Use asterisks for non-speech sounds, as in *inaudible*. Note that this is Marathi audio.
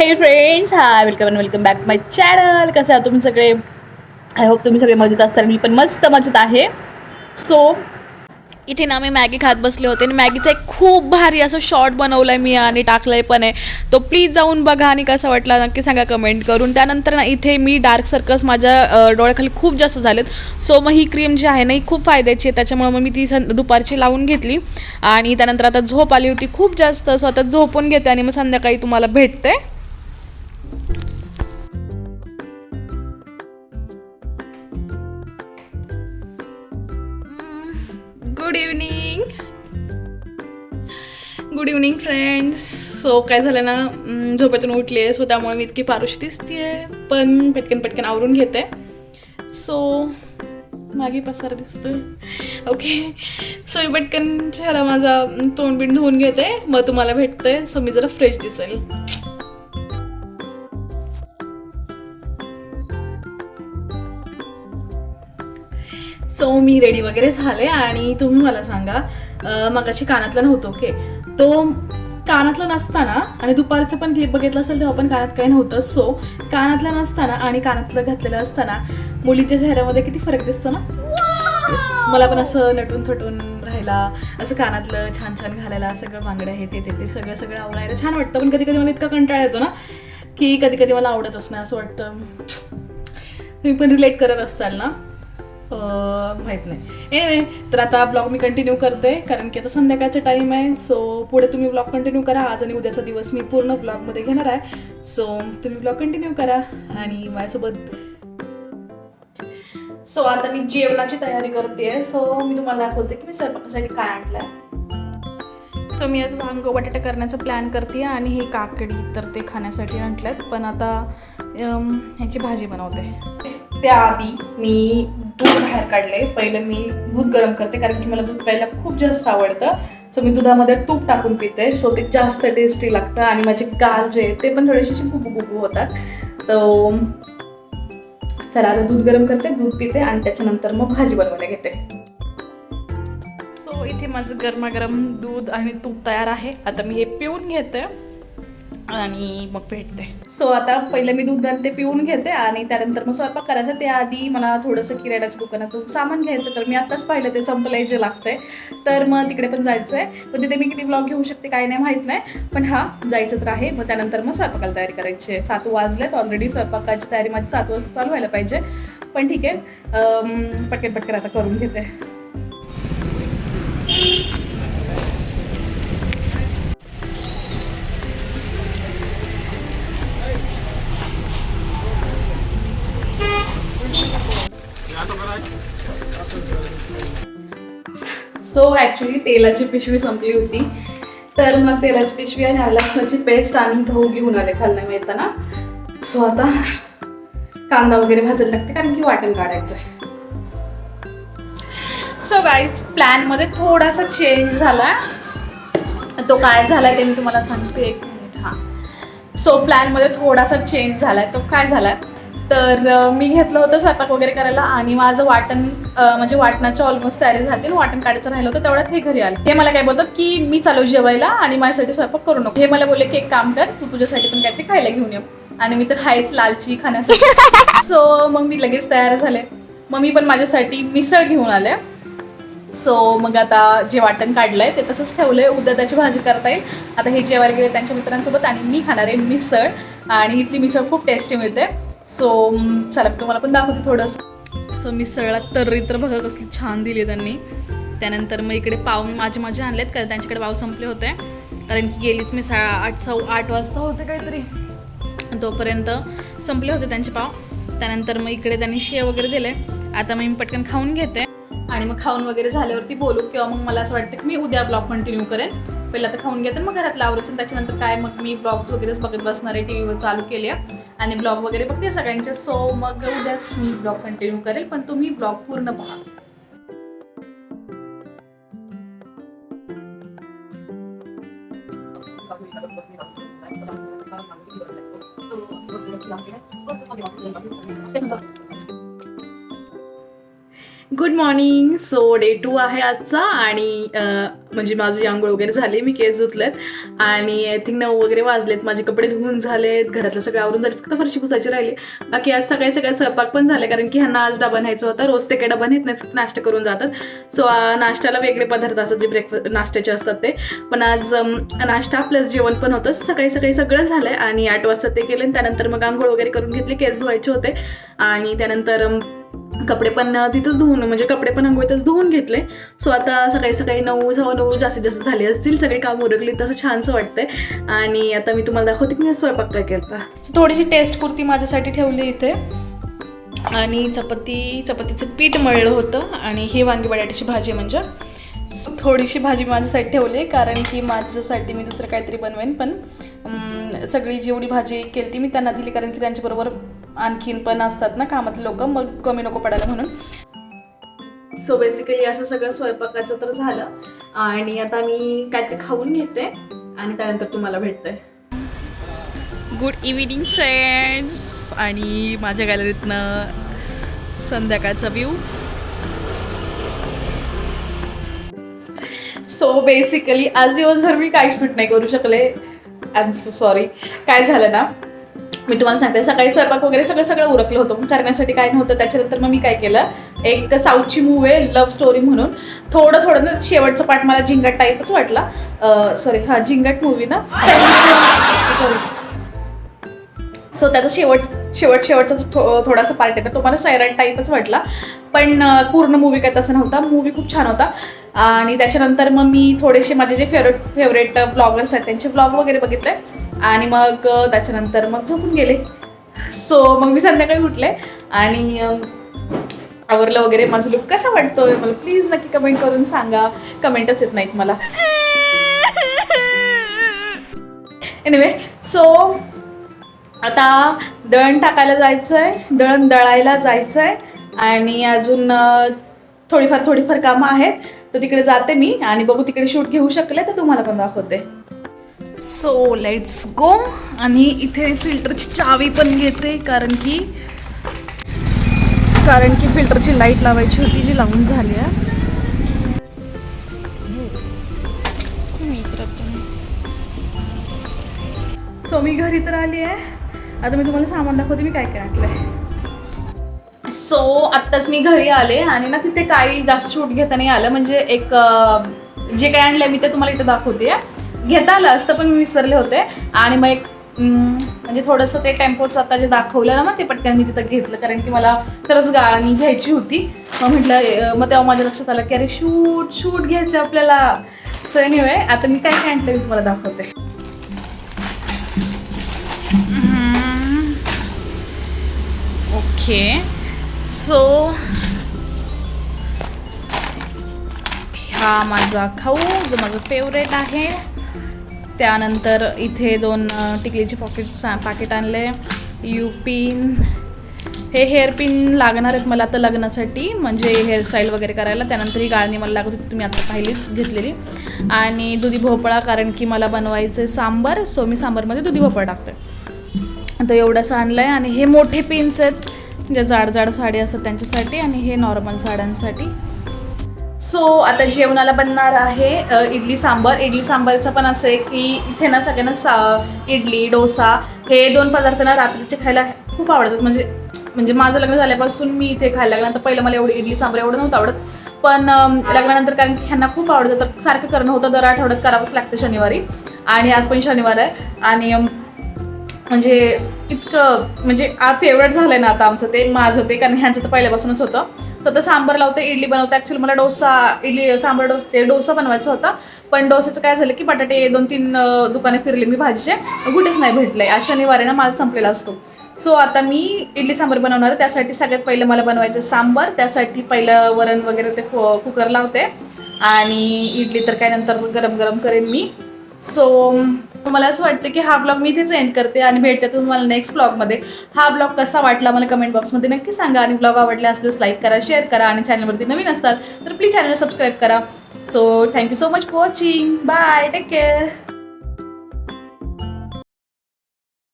हे friends hi welcome and welcome back my channel कसं आहे तुम्ही सगळे? आय होप तुम्ही सगळे मजेत असताल मी पण मस्त मजेत आहे. सो इथे ना मी मॅगी खात बसले होते आणि मॅगीचा एक खूप भारी असं शॉर्ट आहे मी आणि टाकलं आहे पण आहे. तो प्लीज जाऊन बघा आणि कसा वाटला नक्की सांगा कमेंट करून. त्यानंतर ना इथे मी डार्क सर्कल्स माझ्या डोळ्याखाली खूप जास्त झालेत. सो मग ही क्रीम जी आहे ना ही खूप फायद्याची आहे. त्याच्यामुळे मग मी ती सं- दुपारची लावून घेतली. आणि त्यानंतर आता झोप आली होती खूप जास्त. सो आता झोपून घेते आणि मग संध्याकाळी तुम्हाला भेटते. Good evening good evening friends so काय झालं ना झोपेतून उठली उठले सो त्यामुळे मी इतकी पारुशी आहे पण पटकन पटकन आवरून घेते. सो मागे पसार दिसतोय. ओके सो मी पटकन चेहरा माझा तोंडबिंड धुवून घेते. मग तुम्हाला भेटते सो मी जरा फ्रेश दिसेल. सो मी रेडी वगैरे झाले आणि तुम्ही मला सांगा मगाशी कानातलं नव्हतो ओके तो कानातलं नसताना आणि दुपारचं पण क्लिप बघितलं असेल तेव्हा पण कानात काही नव्हतं. सो कानातलं नसताना आणि कानातलं घातलेलं असताना मुलीच्या चेहऱ्यामध्ये किती फरक दिसतो ना? मला पण असं नटून थटून राहायला असं कानातलं छान छान घालायला सगळं बांगड्या हे ते ते सगळं सगळं आवडायला छान वाटतं. पण कधी कधी मला इतका कंटाळा येतो ना की कधी कधी मला आवडतच नाही असं वाटतं. तुम्ही पण रिलेट करत असाल ना? माहीत नाही. एनिवे तर आता ब्लॉग मी कंटिन्यू करते कारण की आता संध्याकाळचा टाईम आहे सो पुढे तुम्ही ब्लॉग कंटिन्यू करा. आज आणि उद्याचा दिवस मी पूर्ण ब्लॉगमध्ये घेणार आहे. सो तुम्ही ब्लॉग कंटिन्यू करा आणि माझ्यासोबत सो आता मी जेवणाची तयारी करते सो मी तुम्हाला दाखवते की मी स्वयंपाकासाठी काय आणलं सो मी आज वांग बटाटा करण्याचा प्लॅन करते आणि हे काकडी तर ते खाण्यासाठी आणल्यात पण आता ह्याची भाजी बनवते. त्याआधी मी दूध बाहेर काढले. पहिलं मी दूध गरम करते कारण की मला दूध प्यायला खूप जास्त आवडतं. सो मी दुधामध्ये तूप टाकून पिते. सो ते जास्त टेस्टी लागतं आणि माझे गाल जे आहेत ते पण थोडेसे खूप गुबू होतात. तर चला आता दूध गरम करते दूध पिते आणि त्याच्यानंतर मग भाजी बनवायला घेते. सो इथे माझं गरमागरम दूध आणि तूप तयार आहे. आता मी हे पिऊन घेते. आणि मग भेटते. सो आता पहिलं मी दूध आणि ते पिऊन घेते आणि त्यानंतर मग स्वयंपाक करायचा. त्याआधी मला थोडंसं किराण्याच्या दुकानाचं सामान घ्यायचं तर मी आत्ताच पाहिलं ते संपलंय जे लागतंय. तर मग तिकडे पण जायचं आहे मग तिथे मी किती ब्लॉग घेऊ शकते काय नाही माहीत नाही पण हा जायचं तर आहे. मग त्यानंतर मग स्वयंपाकाला तयारी करायची आहे. सात वाजलेत. ऑलरेडी स्वयंपाकाची तयारी माझी सात वाजता चालू व्हायला पाहिजे. पण ठीक आहे. पटकन पटकन आता करून घेते. सो ॲक्च्युली तेलाची पिशवी संपली होती. तर मग तेलाची पिशवी आणि आला लसणाची पेस्ट आणि गहू घेऊन आले खालनं मिळताना. सो आता कांदा वगैरे भाजायला लागते कारण की वाटण काढायचं आहे. सो गाईज प्लॅनमध्ये थोडासा चेंज झाला. तो काय झालाय ते मी तुम्हाला सांगते एक मिनिट हां. सो प्लॅनमध्ये थोडासा चेंज झालाय. तो काय झाला तर मी घेतलं होतं स्वयंपाक वगैरे करायला आणि माझं वाटण म्हणजे वाटणाची ऑलमोस्ट तयारी झाली वाटण काढायचं राहिलं होतं तेवढ्यात हे घरी आले. हे मला काय बोलतात की मी चालू जेवायला आणि माझ्यासाठी स्वयंपाक करू नको. हे मला बोलले की एक काम कर तू तुझ्यासाठी पण काहीतरी खायला घेऊन ये. आणि मी तर हायच लालची खाण्यासाठी. *laughs* सो मग मी लगेच तयार झाले. मग मी पण माझ्यासाठी मिसळ घेऊन आले. सो मग आता जे वाटण काढलंय ते तसंच ठेवलंय. उद्या त्याची भाजी करता येईल. आता हे जेवायला गेले त्यांच्या मित्रांसोबत आणि मी खाणार आहे मिसळ. आणि इथली मिसळ खूप टेस्टी मिळते. सो चला तुम्हाला पण दाखवते थोडंसं. सो मिसळला तर्री तर बघा कसली छान दिली त्यांनी. त्यानंतर मग इकडे पाव मी माझे माझे आणलेत कारण त्यांच्याकडे पाव संपले होते. कारण की गेलीच मी सा आठ सऊ आठ वाजता होते काहीतरी. तोपर्यंत संपले होते त्यांचे पाव. त्यानंतर मग इकडे त्यांनी शेव वगैरे दिले. आता मी पटकन खाऊन घेते. आणि मग खाऊन वगैरे झाल्यावरती बोलू किंवा मग मला असं वाटतं की मी उद्या ब्लॉग कंटिन्यू करेन. पहिले तर खाऊन घेते मग घरातला आवरायचं. त्याच्यानंतर काय मग मी ब्लॉग्स वगैरेच बघत बसणार आहे टी व्हीवर चालू केले आणि ब्लॉग वगैरे बघते सगळ्यांचे. सो मग उद्याच मी ब्लॉग कंटिन्यू करेल पण तुम्ही ब्लॉग पूर्ण पहा good morning so day two आहे आजचा आणि म्हणजे माझी आंघोळ वगैरे झाली मी केस धुतलेत आणि आय थिंक नऊ वगैरे वाजलेत. माझे कपडे धुवून झालेत घरातलं सगळं आवरून झाले फक्त फरशी पुसायची राहिली. बाकी आज सकाळी सकाळी स्वयंपाक पण झाले कारण की ह्यांना आज डबा न्यायचा होता. रोज ते काही डबा नेत नाही फक्त नाश्ता करून जातात. सो नाश्त्याला वेगळे पदार्थ असतात जे ब्रेकफास्ट नाश्त्याचे असतात ते. पण आज नाश्ता प्लस जेवण पण होतं. सकाळी सकाळी सगळं झालंय आणि आठ वाजता ते केले आणि त्यानंतर मग आंघोळ वगैरे करून घेतली केस धुवायचे होते. आणि त्यानंतर कपडे पण तिथंच धुवून म्हणजे कपडे पण अंघोळीतच धुवून घेतले. सो आता सकाळी सकाळी नऊ सव्वा नऊ जास्तीत जास्त झाले असतील सगळे काम उरकली तसं छानसं वाटतंय. आणि आता मी तुम्हाला दाखवते की मी स्वयंपाक काय केला थोडीशी टेस्ट पुरती माझ्यासाठी ठेवली इथे. आणि चपाती चपातीचं पीठ मळलं होतं. आणि ही वांगी बटाट्याची भाजी म्हणजे. थोडीशी भाजी माझ्यासाठी ठेवली कारण की माझ्यासाठी मी दुसरं काहीतरी बनवेन पण सगळी जेवढी भाजी केली ती मी त्यांना दिली कारण की त्यांच्याबरोबर आणखीन पण असतात ना कामातले लोक मग कमी नको पडायला म्हणून. सो बेसिकली असं सगळं स्वयंपाकाचं तर झालं. आणि आता मी काहीतरी खाऊन घेते आणि त्यानंतर तुम्हाला भेटते. गुड इव्हिनिंग फ्रेंड्स आणि माझ्या गॅलरीतनं संध्याकाळचा व्ह्यू सो बेसिकली आज दिवसभर मी काही शूट नाही करू शकले. आय एम सो सॉरी काय झालं ना? मी तुम्हाला सांगते सकाळी स्वयंपाक वगैरे सगळं सगळं उरकलं होतं. पण करण्यासाठी काय नव्हतं त्याच्यानंतर मग मी काय केलं? एक साऊथची मूवी आहे लव्ह स्टोरी म्हणून. थोडं थोडं ना शेवटचा पाठ मला झिंगट टाईपच वाटला. सॉरी हा झिंगट मूवी ना? सॉरी सो त्याचा शेवट शेवट शेवटचा थो थोडासा पार्ट आहे तो मला सायरन टाईपच वाटला. पण पूर्ण मूवी काय तसा नव्हता. मूवी खूप छान होता. आणि त्याच्यानंतर मग मी थोडेसे माझे जे फेवरेट फेवरेट ब्लॉगर्स आहेत त्यांचे ब्लॉग वगैरे बघितले. आणि मग त्याच्यानंतर मग झोपून गेले. सो मग मी संध्याकाळी उठले. आणि आवरलं वगैरे. माझं लुक कसा वाटतोय? मला प्लीज नक्की कमेंट करून सांगा. कमेंटच येत नाहीत मला. एनिवे सो आता दळण टाकायला जायचं आहे दळण दळायला जायचं आहे आणि अजून थोडीफार थोडीफार कामं आहेत. तर तिकडे जाते मी आणि बघू तिकडे शूट घेऊ शकले तर तुम्हाला पण दाखवते. सो लेट्स गो आणि इथे फिल्टरची चावी पण घेते कारण की कारण की फिल्टरची लाइट लावायची होती जी लावून झाली आहे. सो मी घरी तर आली आहे. आता मी तुम्हाला सामान दाखवते मी काय काय आणलंय. सो आत्ताच मी घरी आले आणि ना तिथे काही जास्त शूट घेता नाही आलं. म्हणजे एक जे काय आणलंय मी ते तुम्हाला इथे दाखवते. घेता आलं असतं पण मी विसरले होते. आणि मग एक म्हणजे थोडंसं ते टेम्पोचं आता जे दाखवलं ना मग ते पटकन मी तिथं घेतलं. कारण की मला खरंच गाणी घ्यायची होती. मग म्हटलं मग तेव्हा माझ्या लक्षात आलं की अरे शूट शूट घ्यायचं आपल्याला. सो एनिवे आता मी काय काय आणलं मी तुम्हाला दाखवते. ओके. सो हा माझा खाऊ जो माझं फेवरेट आहे. त्यानंतर इथे दोन टिकलीचे पॉकेट पाकिट आणले. यू पिन हे हेअर पिन लागणार आहेत मला आता लग्नासाठी म्हणजे हेअरस्टाईल वगैरे करायला. त्यानंतर ही गाळणी मला लागत होती तुम्ही आता पाहिलीच घेतलेली. आणि दुधी भोपळा कारण की मला बनवायचं आहे सांबार सो मी सांबारमध्ये दुधी भोपळा टाकते. आता एवढंसं आणलं आहे आणि हे मोठे पिन्स आहेत. ज्या जाड जाड साडी असतात त्यांच्यासाठी आणि हे नॉर्मल साड्यांसाठी. सो आता जेवणाला बनणार आहे इडली सांबर. इडली सांबारचं पण असं आहे की इथे ना सगळ्यांना सा इडली डोसा हे दोन पदार्थ ना रात्रीचे खायला खूप आवडतात. म्हणजे म्हणजे माझं लग्न झाल्यापासून मी इथे खायला लागलं. तर पहिलं मला एवढी इडली सांबार एवढं नव्हतं आवडत. पण लग्नानंतर कारण की ह्यांना खूप आवडतं. तर सारखं करणं होतं दर आठवड्यात करावंच लागतं शनिवारी. आणि आज पण शनिवार आहे. आणि म्हणजे इतकं म्हणजे आ फेवरेट झालं आहे ना आता आमचं ते माझं ते कारण ह्यांचं तर पहिल्यापासूनच होतं. तर आता सांबार लावते इडली बनवते. ॲक्च्युली मला डोसा इडली सांबार डोस ते डोसा बनवायचा होता. पण डोस्याचं काय झालं की बटाटे दोन तीन दुकाने फिरले मी भाजीचे. कुठेच नाही भेटले. आज शनिवारी ना माल संपलेला असतो. सो आता मी इडली सांबार बनवणार आहे. त्यासाठी सगळ्यात पहिलं मला बनवायचं सांबार. त्यासाठी पहिलं वरण वगैरे ते कुकर लावते. आणि इडली तर काय नंतर गरम गरम करेन मी. सो मला असं वाटतं की हा ब्लॉग मी इथेच एंड करते आणि भेटते तुम्हाला नेक्स्ट ब्लॉगमध्ये हा ब्लॉग कसा वाटला मला कमेंट बॉक्समध्ये नक्की सांगा आणि ब्लॉग आवडले असल्यास लाईक करा शेअर करा आणि चॅनलवरती नवीन असतात तर प्लीज चॅनल सबस्क्राईब करा. So thank you so much for watching bye take care